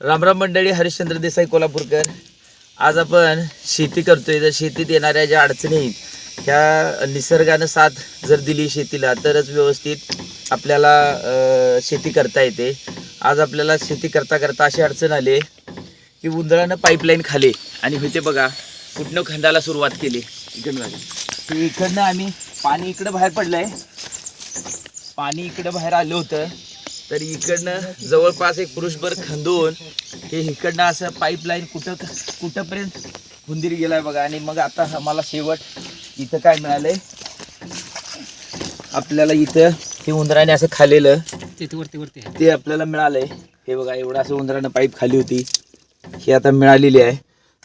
रामराम मंडळी हरिश्चंद्र देसाई कोल्हापूरकर. आज आपण शेती करतोय तर शेतीत येणाऱ्या ज्या अडचणी आहेत ह्या निसर्गानं साथ जर दिली शेतीला तरच व्यवस्थित आपल्याला शेती करता येते. आज आपल्याला शेती करता करता अशी अडचण आली की उंदरानं पाईपलाईन खाली. आणि होते बघा कुठनं खंडाला सुरुवात केली. इकडनं इकडनं आम्ही पाणी इकडं बाहेर पडलंय. पाणी इकडं बाहेर आलं होतं. तर इकडनं जवळपास एक पुरुषभर खंदून हे इकडनं असं पाईपलाईन कुठं कुठंपर्यंत खुंदीर गेलाय बघा. आणि मग आता आम्हाला शेवट इथं काय मिळालंय? आपल्याला इथं हे उंदराने असं खाल्लेलं तिथे वरती वरती ते आपल्याला मिळालंय. हे बघा एवढं असं उंदरानं पाईप खाली होती. ही आता मिळालेली आहे.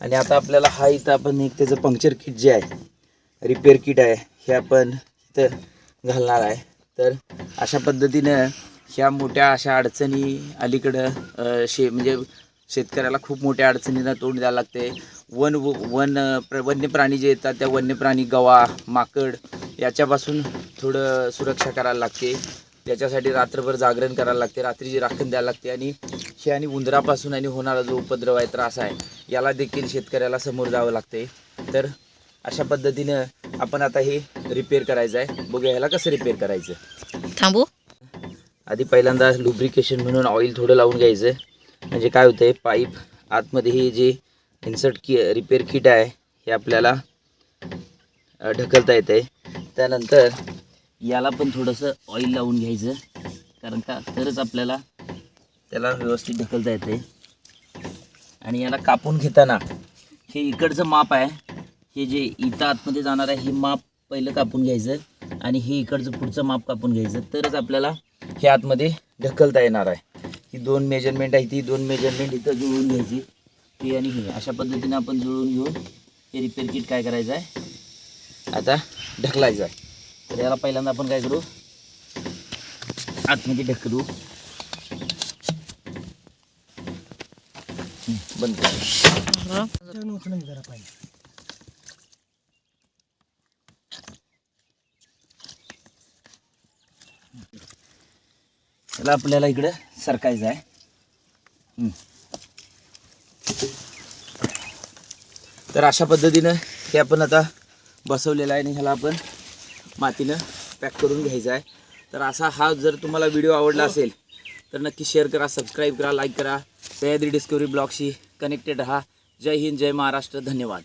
आणि आता आपल्याला हा इथं आपण एक त्याचं पंक्चर किट जे आहे रिपेअर किट आहे हे आपण इथं घालणार आहे. तर अशा पद्धतीनं ह्या मोठ्या अशा अडचणी अलीकडं शे म्हणजे शेतकऱ्याला खूप मोठ्या अडचणींना तोंड द्यावं लागते. वन वन प्र वन्य प्राणी जे येतात त्या वन्य प्राणी गवा माकड याच्यापासून थोडं सुरक्षा करायला लागते. याच्यासाठी रात्रभर जागरण करायला लागते रात्रीची राखण द्यायला लागते आणि हे आणि उंदरापासून आणि होणारा जो उपद्रव आहे त्रास आहे याला देखील शेतकऱ्याला समोर जावं लागते. तर अशा पद्धतीनं आपण आता हे रिपेअर करायचं आहे. बघूया ह्याला कसं रिपेअर करायचं. थांबू. आधी पहिल्यांदा लुब्रिकेशन म्हणून ऑइल थोडं लावून घ्यायचं. म्हणजे काय होतं आहे पाईप आतमध्ये हे जे इन्सर्ट की रिपेअर किट आहे हे आपल्याला ढकलता येतं आहे त्यानंतर याला पण थोडंसं ऑइल लावून घ्यायचं. कारण का तरच आपल्याला त्याला व्यवस्थित ढकलता येते आणि याला कापून घेताना हे इकडचं माप आहे. हे जे इथं आतमध्ये जाणार आहे हे माप पहिलं कापून घ्यायचं. आणि हे इकडचं पुढचं माप कापून घ्यायचं. तरच आपल्याला हे आतमध्ये ढकलता येणार आहे. ही दोन मेजरमेंट आहे ती दोन मेजरमेंट इथं जुळवून घ्यायची. ही आणि ही. अशा पद्धतीने आपण जुळवून घेऊन हे रिपेअर किट काय करायचं आहे? आता ढकलायचं आहे. तर याला पहिल्यांदा आपण काय करू? आतमध्ये ढकलू. बंद करू. त्याला आपल्याला इकडं सरकायचं आहे. तर अशा पद्धतीनं हे आपण आता बसवलेलं आहे आणि ह्याला आपण मातीनं पॅक करून घ्यायचं आहे. तर असा हा जर तुम्हाला व्हिडिओ आवडला असेल तर नक्की शेअर करा सबस्क्राईब करा लाईक करा. सह्याद्री डिस्कवरी ब्लॉगशी कनेक्टेड राहा. जय हिंद जय महाराष्ट्र. धन्यवाद.